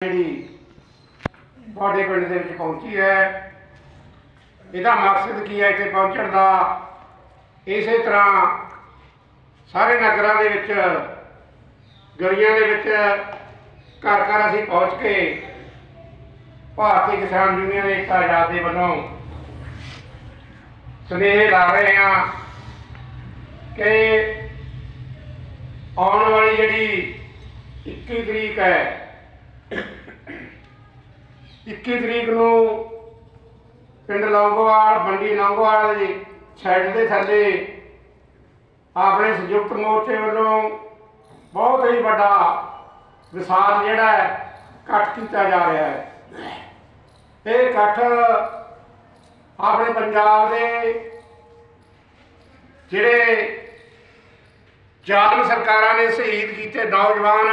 ਜਿਹੜੀ ਤੁਹਾਡੇ ਪਿੰਡ ਦੇ ਵਿੱਚ ਪਹੁੰਚੀ ਹੈ, ਇਹਦਾ ਮਕਸਦ ਕੀ ਹੈ ਇੱਥੇ ਪਹੁੰਚਣ ਦਾ? ਇਸੇ ਤਰ੍ਹਾਂ ਸਾਰੇ ਨਗਰਾਂ ਦੇ ਵਿੱਚ, ਗਲੀਆਂ ਦੇ ਵਿੱਚ ਘਰ ਘਰ ਅਸੀਂ ਪਹੁੰਚ ਕੇ ਭਾਰਤੀ ਕਿਸਾਨ ਯੂਨੀਅਨ ਏਕਤਾ ਆਜ਼ਾਦ ਦੇ ਵੱਲੋਂ ਸੁਨੇਹੇ ਲਾ ਰਹੇ ਹਾਂ ਕਿ ਆਉਣ ਵਾਲੀ ਜਿਹੜੀ 21 ਤਰੀਕ ਹੈ 21 ਤਰੀਕ ਨੂੰ ਪਿੰਡ ਲੌਂਗੋਵਾਲ, ਮੰਡੀ ਲੌਂਗੋਵਾਲ ਦੀ ਸਾਈਡ ਦੇ ਥੱਲੇ ਆਪਣੇ ਸੰਯੁਕਤ ਮੋਰਚੇ ਵੱਲੋਂ ਬਹੁਤ ਹੀ ਵੱਡਾ ਵਿਸਾਰ ਜਿਹੜਾ ਹੈ, ਇਕੱਠ ਕੀਤਾ ਜਾ ਰਿਹਾ ਹੈ। ਇਹ ਇਕੱਠ ਆਪਣੇ ਪੰਜਾਬ ਦੇ ਜਿਹੜੇ ਜਾਲਮ ਸਰਕਾਰਾਂ ਨੇ ਸ਼ਹੀਦ ਕੀਤੇ ਨੌਜਵਾਨ,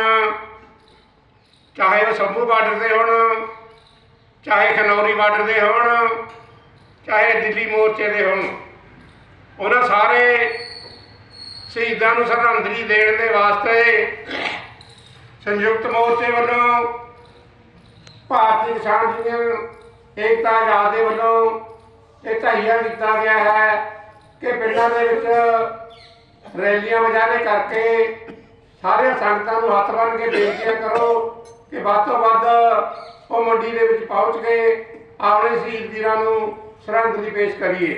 ਚਾਹੇ ਉਹ ਸੰਭੂ ਬਾਰਡਰ ਦੇ ਹੋਣ ਚਾਹੇ ਖਨੌਰੀ ਬਾਰਡਰ ਦੇ ਹੋਣ, ਚਾਹੇ ਦਿੱਲੀ ਮੋਰਚੇ ਦੇ ਹੋਣ, ਉਹਨਾਂ ਸਾਰੇ ਸ਼ਹੀਦਾਂ ਨੂੰ ਸ਼ਰਧਾਂਜਲੀ ਦੇਣ ਦੇ ਵਾਸਤੇ ਸੰਯੁਕਤ ਮੋਰਚੇ ਵੱਲੋਂ ਭਾਰਤੀ ਕਿਸਾਨ ਯੂਨੀਅਨ, ਏਕਤਾ ਆਜ਼ਾਦ ਦੇ ਵੱਲੋਂ ਇਹ ਧਾਈਆ ਕੀਤਾ ਗਿਆ ਹੈ ਕਿ ਪਿੰਡਾਂ ਦੇ ਵਿੱਚ ਰੈਲੀਆਂ ਵਜਾਣੇ ਕਰਕੇ ਸਾਰੀਆਂ ਸੰਗਤਾਂ ਨੂੰ ਹੱਥ ਬੰਨ ਕੇ ਬੇਨਤੀਆਂ ਕਰੋ ਕਿ ਵੱਧ ਤੋਂ ਵੱਧ ਮੰਡੀ ਦੇ ਵਿੱਚ ਪਹੁੰਚ ਕੇ ਆਪਣੇ ਸ਼ਹੀਦ ਵੀਰਾਂ ਨੂੰ ਸ਼ਰਧਾਂਜਲੀ ਪੇਸ਼ ਕਰੀਏ।